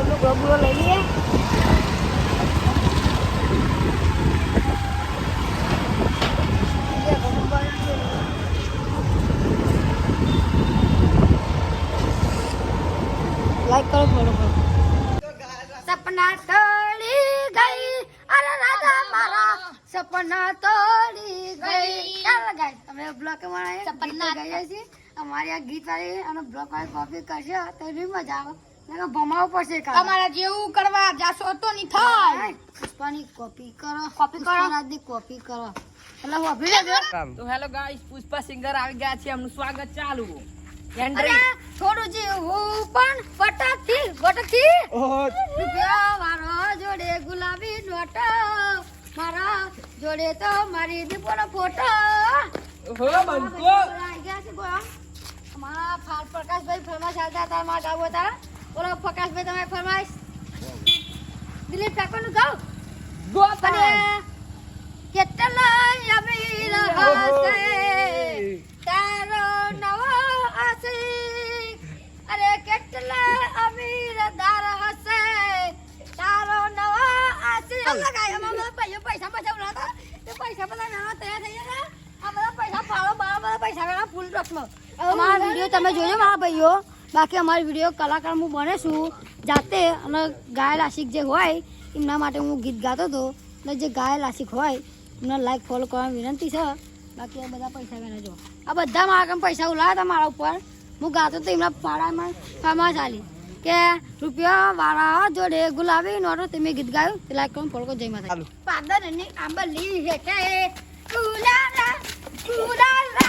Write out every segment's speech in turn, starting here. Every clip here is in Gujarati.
ઓલું ગબુરો લઈ લઈએ. લાઈક કરો ફોલો કરો. સપના તોડી ગઈ અરે રાજા મારા. સપના તોડી ગઈ. ચાલ ગાઈસ અમે બ્લોક વાળા સપના ગયા છે અમારી આ ગીત વાળી અને બ્લોક વાળી કોપી કરશે તો એની મજા આવે. નકર ભમાવવું પડશે તમારા જેવું કરવા જાશો તો નહીં થાય. પુષ્પાની કોપી કરો. કોપી કરો. પુષ્પારાજની કોપી કરો. એટલે વાપરી લેજો તો હેલો ગાઈસ પુષ્પા સિંગર આવી ગયા છે એમનું સ્વાગત ચાલુ. પણ જોડે ગુલાબી નોટ. મારા જોડે તો મારી દીપોનો ફોટો. ઓહો બંકો. આવી ગયા છે બોલો અમારા ફાર પ્રકાશભાઈ ફેમસ આવતા હતા મારા ગાવ હતા. બોલો પ્રકાશભાઈ તમે ફરમાશ દિલીપ ઠાકોરનું ગાવ? ગો અને કેટલા અમીર હશે? તારો નવો આશિક. અરે કેટલા અમીર દાર હશે? તારો નવો આશિક. લગાય અમારા ભાઈઓ પૈસા પૈસા ઉડાતા એ પૈસા બધા નાના તૈયાર થઈ ગયા આ બધા પૈસા પાડો બાર બધા પૈસા વેળા ફૂલ ટ્રકમાં અમારા વીડિયો તમે જોજો મારા ભાઈઓ. બાકી અમારી વીડિયો કલાકાર હું બને છું. જાતે અને ગાયેલ આશિક જે હોય એમના માટે હું ગીત ગાતો હતો. અને જે ગાયેલ આશિક હોય એમને લાઈક ફોલો કરવાની વિનંતી છે. બાકી આ બધા પૈસા વેને જો આ બધા મારા કામ પૈસા ઉલાવ્યા હતા મારા ઉપર. હું ગાતો તો એમના પાડામાં ફામાં ચાલી કે રૂપિયા વાળા જોડે ગુલાબી નોટો તમે ગીત ગાયું તે લાઈક કરો ફોલો કરો જય માતા પાદરની આંબલી હેઠે કુલારા કુલારા કુબાડીના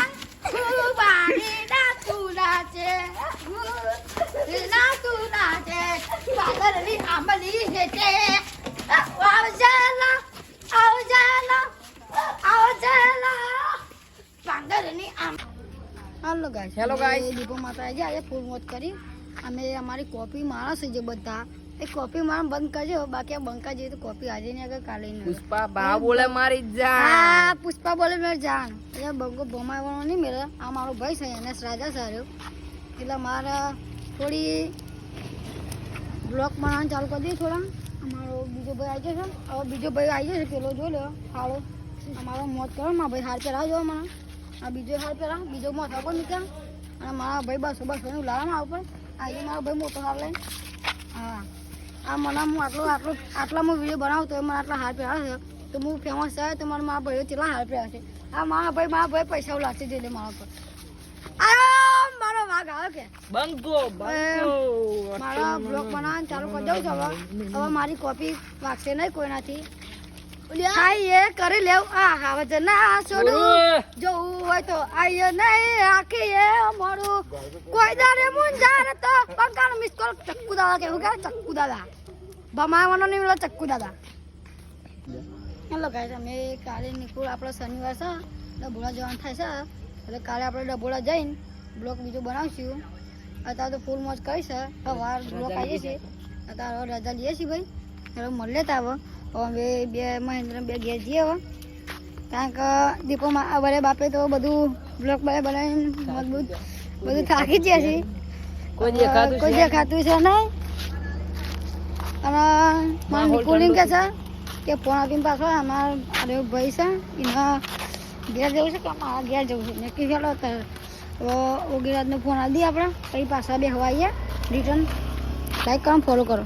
આંબલી ગાઈસ હેલો ગાઈસ દીપો માતા આવી આજે ફૂલ મોજ કરી. અમે અમારી કોપી માણસ છે જે બધા. એ કોપી મારા બંધ કરજો બાકી આ બંકા જઈએ તો કોપી આજે નહીં આગળ કાલે નહીં. પુષ્પા બા બોલે મારી જા હા પુષ્પા બોલે મેં જાણ એટલે બંકો ભમાવવાનો નહીં મેળે. આ મારો ભાઈ છે એને રાજા સારો એટલે મારે થોડી બ્લોક બનાવવાનું ચાલુ કરી દઈએ થોડા. અમારો બીજો ભાઈ આવી જશે. હવે બીજો ભાઈ આવી જશે, પેલો જોઈ લો હાલો અમારો મોત કરો મારા ભાઈ હાર પહેરાવજો મને આ બીજો હાર પહેરાવ, બીજો મોત આપો નીકળ્યા અને મારા ભાઈ બસો બસો લાવવામાં આવ પર આજે મારો ભાઈ મોટો હાર લઈને. હા. આ મને હું આટલો આટલો, આટલા હું વીડિયો બનાવતો મને આટલા હાર પહેરાવે છે. તો હું ફેમસ થાય તો મારા મારા ભાઈઓ કેટલા હાર પહેરાવે છે. આ મારા ભાઈ મારા ભાઈ પૈસા લાગશે દે મારા પર આ વાઘ આવે કે? બંકો બંકો મારા બ્લોગ બનાવવાનું ચાલુ કરી દઉં છું હવે. હવે મારી કોપી વાગશે નહીં કોઈનાથી. ખાઈ એ કરી લેવું. આ હાવજ ના છોડું. જોવું હોય તો આઈએ નહીં આખી એ મારું કોઈ દાડે મુંજાર તો પંકાનો મિસ કોલ ચક્કુ દાદા કેવું કે ચક્કુ દાદા. ભમાવાનો નહીં મળે ચક્કુ દાદા. હેલો ગાઈસ અમે કાલે નીકળ આપણે શનિવાર છે. ડબોડા જવાનું થાય છે. એટલે કાલે આપણે ડબોળા જઈને બ્લોક બીજો બનાવશું. અત્યારે તો ફૂલ મોજ કરી છે વાર બ્લોક આવીએ છીએ. અત્યારે રજા લઈએ છીએ ભાઈ. હવે મળે તો હવે. હવે બે મહેન્દ્ર બે ઘેર જઈએ હવે. કારણ કે દીપો આ બરે બાપે તો બધું બ્લોક બરે બનાવીને મજબૂત બધું થાકી ગયા છે. કોઈ દેખાતું છે? નહીં. અને મારા નિકુલિંગ કે છે. કે ફોન આપીને પાછો અમારા ભાઈ છે એના ઘેર જવું છે કે મારા ઘેર જવું છે? નક્કી ચાલો તો ઓગીરાજનો ફોન આપી દઈએ આપણે. પછી પાછા બે હવાઈએ રિટર્ન લાઈક કરો ફોલો કરો.